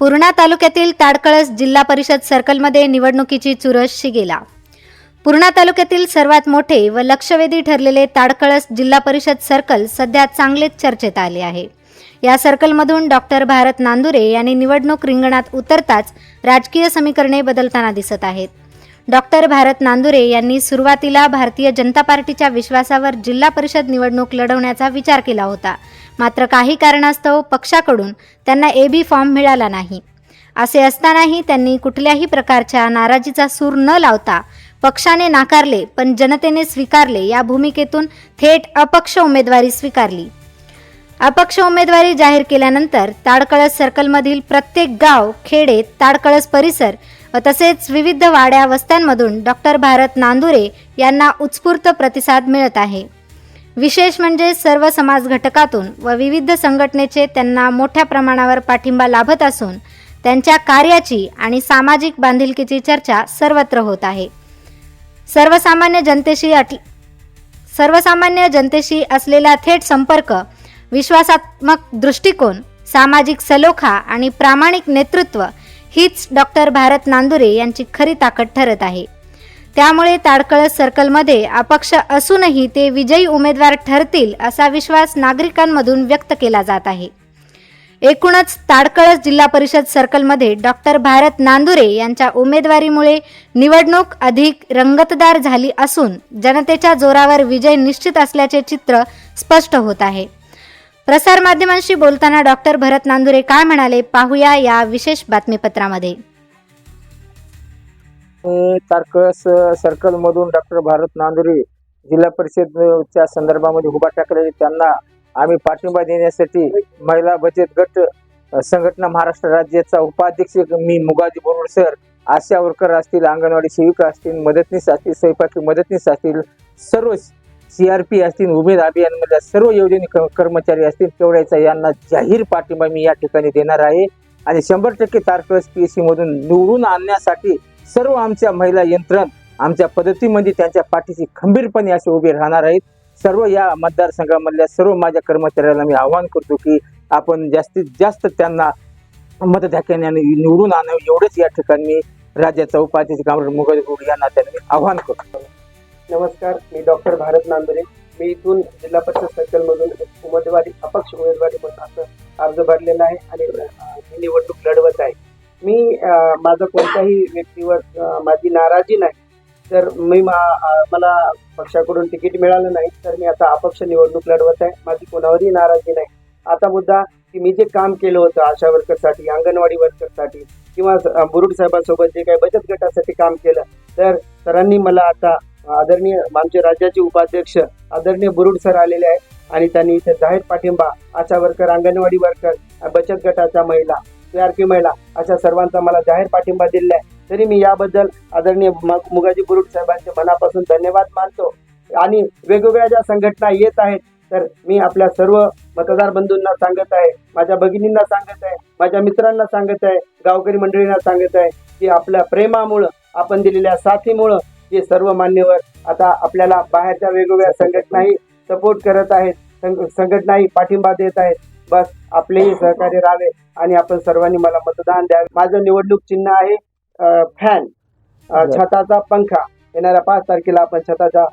पूर्णा तालुक्यातील ताडकळस जिल्हा परिषद सर्कलमध्ये निवडणुकीची चुरस शिगेला. पूर्णा तालुक्यातील सर्वात मोठे व लक्षवेधी ठरलेले ताडकळस जिल्हा परिषद सर्कल सध्या चांगलेच चर्चेत आले आहे. या सर्कलमधून डॉक्टर भारत नांदुरे यांनी निवडणूक रिंगणात उतरताच राजकीय समीकरणे बदलताना दिसत आहेत. डॉक्टर भारत नांदुरे यांनी सुरुवातीला भारतीय जनता पार्टीच्या विश्वासावर जिल्हा परिषद निवडणूक लढवण्याचा विचार केला होता. मात्र काही कारणास्तव पक्षाकडून त्यांना ए बी फॉर्म मिळाला नाही. असे असतानाही त्यांनी कुठल्याही प्रकारच्या नाराजीचा सूर न लावता पक्षाने नाकारले पण जनतेने स्वीकारले. या भूमिकेतून थेट अपक्ष उमेदवारी स्वीकारली. अपक्ष उमेदवारी जाहीर केल्यानंतर ताडकळस सर्कलमधील प्रत्येक गाव खेडे ताडकळस परिसर तसेच विविध वाड्या वस्त्यांमधून डॉक्टर भारत नांदुरे यांना उत्स्फूर्त प्रतिसाद मिळत आहे. विशेष म्हणजे सर्व समाज घटकातून व विविध संघटनेचे त्यांना मोठ्या प्रमाणावर पाठिंबा लाभत असून त्यांच्या कार्याची आणि सामाजिक बांधिलकीची चर्चा सर्वत्र होत आहे. सर्वसामान्य जनतेशी अट सर्वसामान्य जनतेशी असलेला थेट संपर्क विश्वासात्मक दृष्टिकोन सामाजिक सलोखा आणि प्रामाणिक नेतृत्व हीच डॉक्टर भारत नांदुरे यांची खरी ताकद ठरत आहे. त्यामुळे ताडकळस सर्कलमध्ये अपक्ष असूनही ते विजयी उमेदवार ठरतील असा विश्वास नागरिकांमधून व्यक्त केला जात आहे. एकूणच ताडकळस जिल्हा परिषद सर्कलमध्ये डॉक्टर भारत नांदुरे यांच्या उमेदवारीमुळे निवडणूक अधिक रंगतदार झाली असून जनतेच्या जोरावर विजय निश्चित असल्याचे चित्र स्पष्ट होत आहे. प्रसारमाध्यमांशी बोलताना डॉक्टर भरत नांदुरे काय म्हणाले? पाहूया या विशेष बातमीपत्रामध्ये. मी तारकळस सर्कल मधून डॉक्टर भारत नांदुरे जिल्हा परिषदच्या संदर्भामध्ये उभा टाकलेले त्यांना आम्ही पाठिंबा देण्यासाठी महिला बचत गट संघटना महाराष्ट्र राज्याचा उपाध्यक्ष मी मुगाजी बोरवड सर आशा वर्कर असतील अंगणवाडी सेविका असतील मदतनीस असतील स्वयंपाकी मदतनीस असतील सर्व सी आर पी असतील उमेद अभियानमधल्या सर्व योजना कर्मचारी असतील तेवढ्याचा यांना जाहीर पाठिंबा मी या ठिकाणी देणार आहे. आणि शंभर टक्के तारकळस पी एस सी मधून निवडून आणण्यासाठी सर्व आमच्या महिला यंत्रण आमच्या पद्धतीमध्ये त्यांच्या पाठीशी खंबीरपणे असे उभे राहणार आहेत. सर्व या मतदारसंघामधल्या सर्व माझ्या कर्मचाऱ्याला मी आवाहन करतो की आपण जास्तीत जास्त त्यांना मतदाक्याने निवडून आणावे एवढंच या ठिकाणी मी राज्याचा उपाध्यक्ष कामराज मुगल या नात्याने मी आवाहन करतो. नमस्कार मी डॉक्टर भारत नांदुरे. मी इथून जिल्हा परिषद सर्कलमधून उमेदवारी अपक्ष उमेदवारी म्हणून असं अर्ज भरलेला आहे आणि अं, ही निवडणूक लढवत आहे. मी माझा माझं कोणत्याही व्यक्तीवर माझी नाराजी नाही. तर मी मा मला पक्षाकडून तिकीट मिळालं नाही तर मी आता अपक्ष निवडणूक लढवत आहे. माझी कोणावरही नाराजी नाही. आता मुद्दा की मी जे काम केलं होतं आशा वर्करसाठी अंगणवाडी वर्करसाठी किंवा अं, बुरुड साहेबांसोबत जे काही बचत गटासाठी काम केलं तर सरांनी मला आता आदरणीय आमचे राज्याचे उपाध्यक्ष आदरणीय बुरुड सर आलेले आहेत आणि त्यांनी इथे जाहीर पाठिंबा आशा वर्कर अंगणवाडी वर्कर बचत गटाच्या महिला पी महिला अशा सर्वांचा मला जाहीर पाठिंबा दिलेला आहे. तरी मी याबद्दल आदरणीय मुगाजी बुरुड साहेबांचे मनापासून धन्यवाद मानतो. आणि वेगवेगळ्या ज्या संघटना येत आहेत तर मी आपल्या सर्व मतदार बंधूंना सांगत आहे माझ्या भगिनींना सांगत आहे माझ्या मित्रांना सांगत आहे गावकरी मंडळींना सांगत आहे की आपल्या प्रेमामुळं आपण दिलेल्या साथीमुळं हे सर्व मान्यवर आता आपल्याला बाहेरच्या वेगवेगळ्या संघटनाही सपोर्ट करत आहेत. संघ- संघटनाही पाठिंबा देत आहेत. बस आपलेही सहकार्य राहावे आणि आपण सर्वांनी मला मतदान द्यावे. माझं निवडणूक चिन्ह आहे फॅन. छताचा पंखा. येणाऱ्या पाच तारखेला आपण छताचा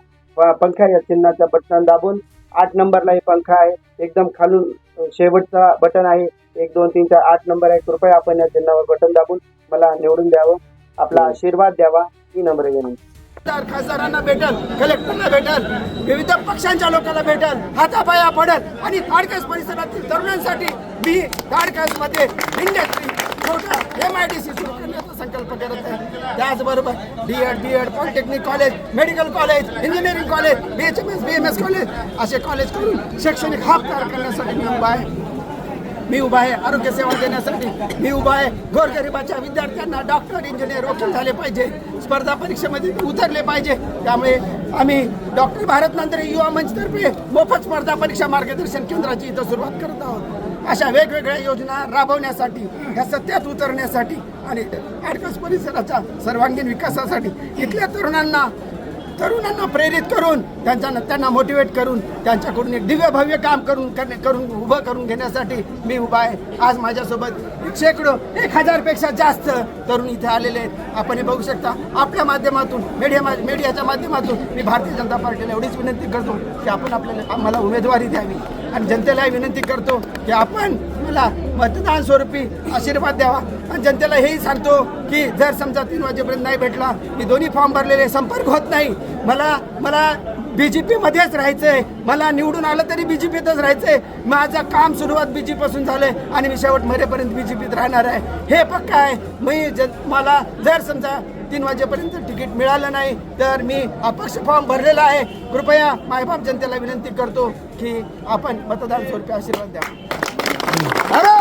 पंखा या चिन्हाच्या बटन दाबून आठ नंबरला हे पंखा आहे. एकदम खालून शेवटचा बटन आहे. एक दोन तीन चार आठ नंबर आहे कृपया आपण या चिन्हावर बटन दाबून मला निवडून द्यावं. आपला आशीर्वाद द्यावा. ही विनंती. आमदार खासदारांना भेटल कलेक्टरला भेटल विविध पक्षांच्या लोकांना भेटल हातापाया पडल आणि ताडकास परिसरातील तरुणांसाठी मी ताडकासमध्ये इंडस्ट्री छोटा एम आय डी सी सुरू करण्याचा संकल्प करत आहे. त्याचबरोबर D Ed B Ed polytechnic college medical college engineering college B H M S B M S college असे कॉलेज करून शैक्षणिक हब तयार करण्यासाठी मी उभा आहे. मी उभा आहे आरोग्य सेवा देण्यासाठी. मी उभा आहे. गोरगरिबाच्या विद्यार्थ्यांना डॉक्टर इंजिनियर वकील झाले पाहिजे. स्पर्धा परीक्षेमध्ये उतरले पाहिजे. त्यामुळे आम्ही डॉक्टर भारत नांदरे युवा मंचतर्फे मोफत स्पर्धा परीक्षा मार्गदर्शन केंद्राची इथं सुरुवात करत आहोत. अशा वेगवेगळ्या योजना राबवण्यासाठी ह्या सत्यात उतरण्यासाठी आणि आडकस परिसराच्या सर्वांगीण विकासासाठी इथल्या तरुणांना तरुणांना प्रेरित करून त्यांच्या त्यांना मोटिवेट करून त्यांच्याकडून एक दिव्य भव्य काम करून करणे करून उभं करून घेण्यासाठी मी उभा आहे. आज माझ्यासोबत एक शेकडो एक हजारपेक्षा जास्त तरुण इथे आलेले आहेत. आपण हे बघू शकता आपल्या माध्यमातून मीडिया मीडियाच्या माध्यमातून मी भारतीय जनता पार्टीला एवढीच विनंती करतो की आपण आपल्याला आम्हाला उमेदवारी द्यावी. आणि जनतेलाही विनंती करतो की आपण मला मतदान स्वरूपी आशीर्वाद द्यावा. आणि जनतेला हेही सांगतो की जर समजा तीन वाजेपर्यंत नाही भेटला मी दोन्ही फॉर्म भरलेले संपर्क होत नाही. मला मला बी जे पीमध्येच राहायचं आहे मला निवडून आलं तरी बी जे पीतच राहायचं आहे माझं काम सुरुवात बी जेपासून झालं आहे आणि मी शेवट मरेपर्यंत बी जे पीत राहणार आहे. हे पक्का आहे. मी जन मला जर समजा तीन वाजेपर्यंत तिकीट मिळालं नाही तर मी अपक्ष फॉर्म भरलेला आहे. कृपया मायबाप जनतेला विनंती करतो की आपण मतदान स्वरूपी आशीर्वाद द्या भारत